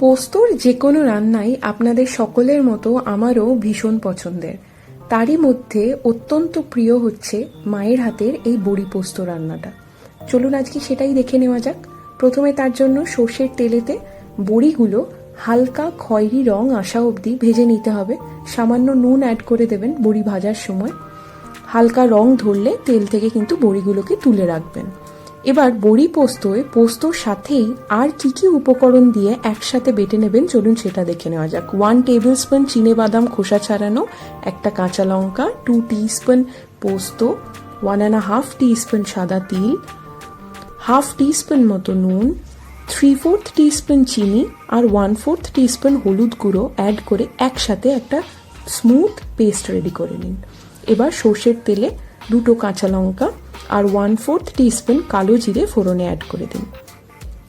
পোস্তর যে কোনো রান্নাই আপনাদের সকলের মতো আমারও ভীষণ পছন্দের। তারই মধ্যে অত্যন্ত প্রিয় হচ্ছে মায়ের হাতের এই বড়ি পোস্ত রান্নাটা। চলুন আজকে সেটাই দেখে নেওয়া যাক। প্রথমে তার জন্য সর্ষের তেলেতে বড়িগুলো হালকা খয়েরি রং আসা অবধি ভেজে নিতে হবে। সামান্য নুন অ্যাড করে দেবেন বড়ি ভাজার সময়। হালকা রং ধরলে তেল থেকে কিন্তু বড়িগুলোকে তুলে রাখবেন। এবার বড়ি পোস্তয়, পোস্তর সাথেই আর কি কি উপকরণ দিয়ে একসাথে বেটে নেবেন, চলুন সেটা দেখে নেওয়া যাক। ওয়ান টেবিল স্পুন চিনে বাদাম খোসা ছাড়ানো, একটা কাঁচা লঙ্কা টু স্পুন পোস্ত ওয়ান অ্যান্ড হাফ স্পুন সাদা তিল হাফ স্পুন মতো নুন থ্রি ফোর্থ স্পুন চিনি আর ওয়ান ফোর্থ স্পুন হলুদ গুঁড়ো অ্যাড করে একসাথে একটা স্মুথ পেস্ট রেডি করে নিন। এবার সর্ষের তেলে দুটো কাঁচা লঙ্কা আর ওয়ান ফোর্থ স্পুন কালো জিরে ফোড়নে অ্যাড করে দিন।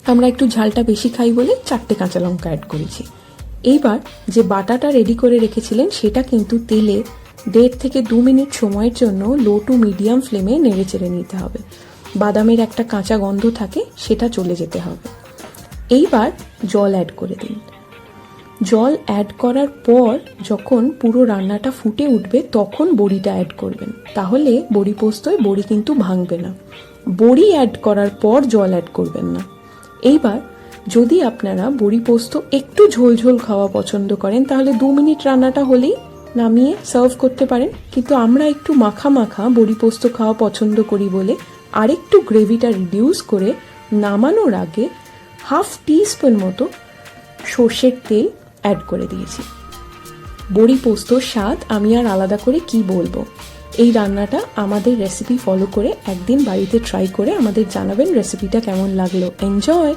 আমরা একটু ঝালটা বেশি খাই বলে চারটে কাঁচা লঙ্কা অ্যাড করেছি। এইবার যে বাটাটা রেডি করে রেখেছিলেন সেটা কিন্তু তেলে দেড় থেকে দু মিনিট সময়ের জন্য লো টু মিডিয়াম ফ্লেমে নেড়ে চেড়ে নিতে হবে। বাদামের একটা কাঁচা গন্ধ থাকে, সেটা চলে যেতে হবে। এইবার জল অ্যাড করে দিন। জল অ্যাড করার পর যখন পুরো রান্নাটা ফুটে উঠবে, তখন বড়িটা অ্যাড করবেন। তাহলে বড়ি পোস্তয় বড়ি কিন্তু ভাঙবে না। বড়ি অ্যাড করার পর জল অ্যাড করবেন না। এইবার যদি আপনারা বড়ি পোস্ত একটু ঝোল ঝোল খাওয়া পছন্দ করেন, তাহলে দু মিনিট রান্নাটা হলেই নামিয়ে সার্ভ করতে পারেন। কিন্তু আমরা একটু মাখা মাখা বড়ি পোস্ত খাওয়া পছন্দ করি বলে আরেকটু গ্রেভিটা রিডিউস করে নামানোর আগে হাফ টিস্পুন মতো সর্ষের তেল অ্যাড করে দিয়েছি। বড়ি পোস্তর স্বাদ আমি আর আলাদা করে কি বলব? এই রান্নাটা আমাদের রেসিপি ফলো করে একদিন বাড়িতে ট্রাই করে আমাদের জানাবেন রেসিপিটা কেমন লাগল। এনজয়